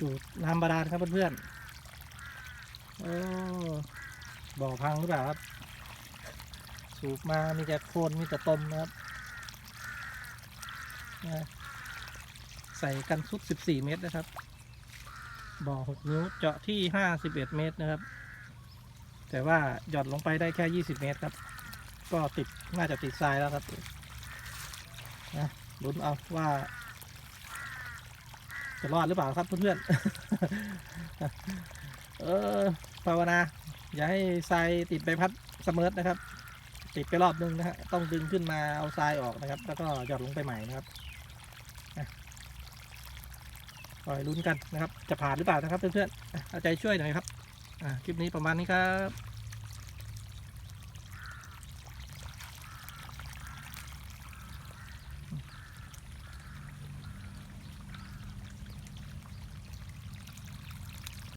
ดูดน้ำบาดาลครับเพื่อนๆโอ้บ่อพังหรือเปล่าครับ สูบมามีแต่โคลนมีแต่ตมนะครับนะใส่กันสุด 14 เมตรนะครับ บ่อ 6 นิ้วเจาะที่ 51 เมตรนะครับ แต่ว่าหย่อนลงไปได้แค่ 20 เมตรครับ ก็ติดน่าจะติดทรายแล้วครับนะลุ้นเอาว่า จะรอดหรือเปล่าครับเพื่อนๆเออภาวนา อย่าให้ทรายติดใบพัดเสมอนะครับ ติดไปรอบนึงนะฮะต้องดึงขึ้นมาเอาทรายออกนะครับ แล้วก็หย่อนลงไปใหม่นะครับคอยลุ้นกันนะครับ จะผ่านหรือเปล่านะครับเพื่อนๆอะเอาใจช่วยหน่อยครับคลิปนี้ประมาณนี้ครับ